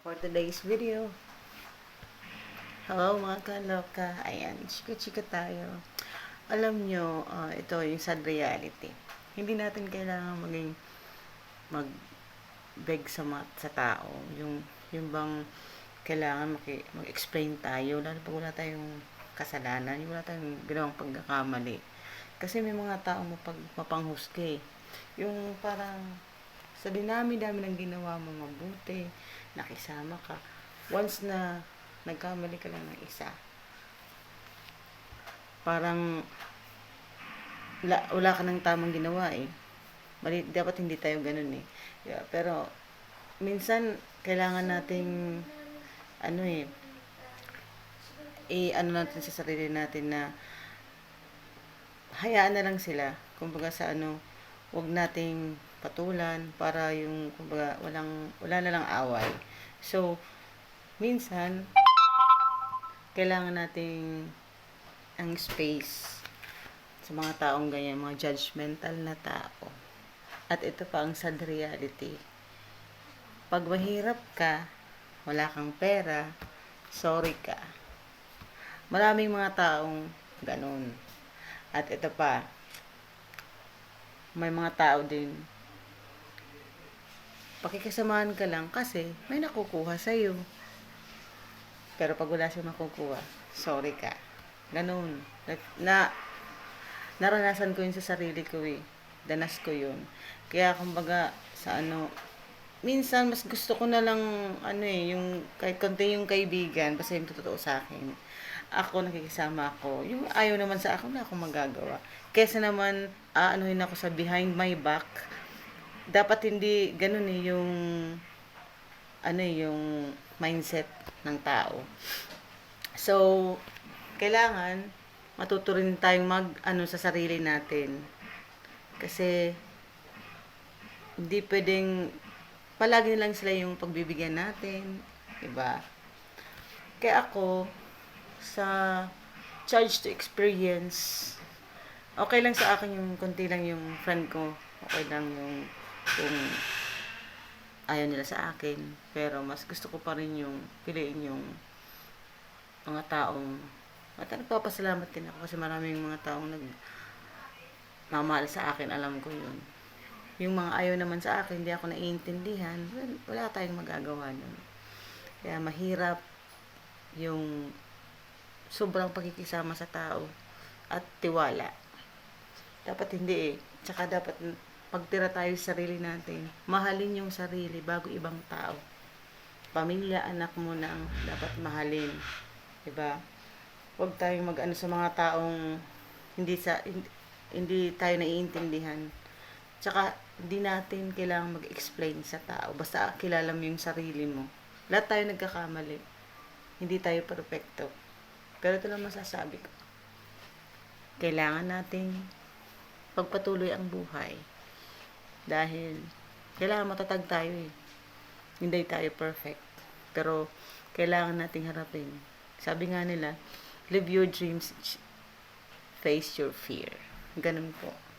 For today's video, hello mga kaloka, ayan, chika-chika tayo. Alam nyo, ah, ito yung sad reality. Hindi natin kailangan maging mag-beg sa, mga, sa tao. Yung, yung bang kailangan mag-explain tayo, lalo pag wala tayong kasalanan, yung wala tayong ginawang pagkakamali. Kasi may mga tao mapag, mapanghusga eh. Yung parang sa dinami-dami ng ginawa mo mabuti, nakisama ka. Once na nagkamali ka lang ng isa, parang wala, wala ka ng tamang ginawa eh. Mali, dapat hindi tayo ganun eh. Yeah, pero minsan kailangan nating ano eh i ano natin sa sarili natin na hayaan na lang sila. Kumbaga sa ano, wag nating patulan para yung kumbaga walang wala na lang away. So minsan kailangan nating ang space sa mga taong ganyan, mga judgmental na tao. At ito pa ang sad reality. Pag mahirap ka, wala kang pera, sorry ka. Maraming mga taong ganun. At ito pa, may mga tao din pakikisamahan ka lang kasi may nakukuha sa iyo. Pero pag wala siyang makukuha, sorry ka. Ganun. Na, na naranasan ko yun sa sarili ko eh. Danas ko yun. Kaya kumbaga sa ano, minsan mas gusto ko na lang ano eh, yung kahit konti yung kaibigan, basta yung totoo sa akin. Ako nakikisama ako. Yung ayaw naman sa akin, na ako magagawa. Kesa naman, aanuhin ako sa behind my back, dapat hindi ganun eh yung ano eh, yung mindset ng tao. So, kailangan matuto rin tayong mag ano sa sarili natin. Kasi hindi pwedeng palagi lang sila yung pagbibigyan natin, 'di ba? Kaya ako sa charge to experience okay lang sa akin yung konti lang yung friend ko. Okay lang yung kung ayaw nila sa akin. Pero mas gusto ko pa rin yung piliin yung mga taong at nagpapasalamat din ako kasi maraming mga taong nag mamahal sa akin, alam ko yun. Yung mga ayaw naman sa akin, hindi ako naiintindihan, wala tayong magagawa nun. Kaya mahirap yung sobrang pagkikisama sa tao at tiwala. Dapat hindi eh. Tsaka dapat pagtira tayo sa sarili natin, mahalin yung sarili bago ibang tao. Pamilya, anak mo na ang dapat mahalin. 'Di ba? Huwag tayong mag-ano sa mga taong hindi sa hindi, hindi tayo naiintindihan. Tsaka hindi natin kailangang mag-explain sa tao. Basta kilala mo yung sarili mo. Lahat tayo nagkakamali. Hindi tayo perfecto. Pero ito lang masasabi ko. Kailangan nating pagpatuloy ang buhay. Dahil, kailangan matatag tayo eh. Hindi tayo perfect. Pero, kailangan nating harapin. Sabi nga nila, live your dreams, face your fear. Ganun po.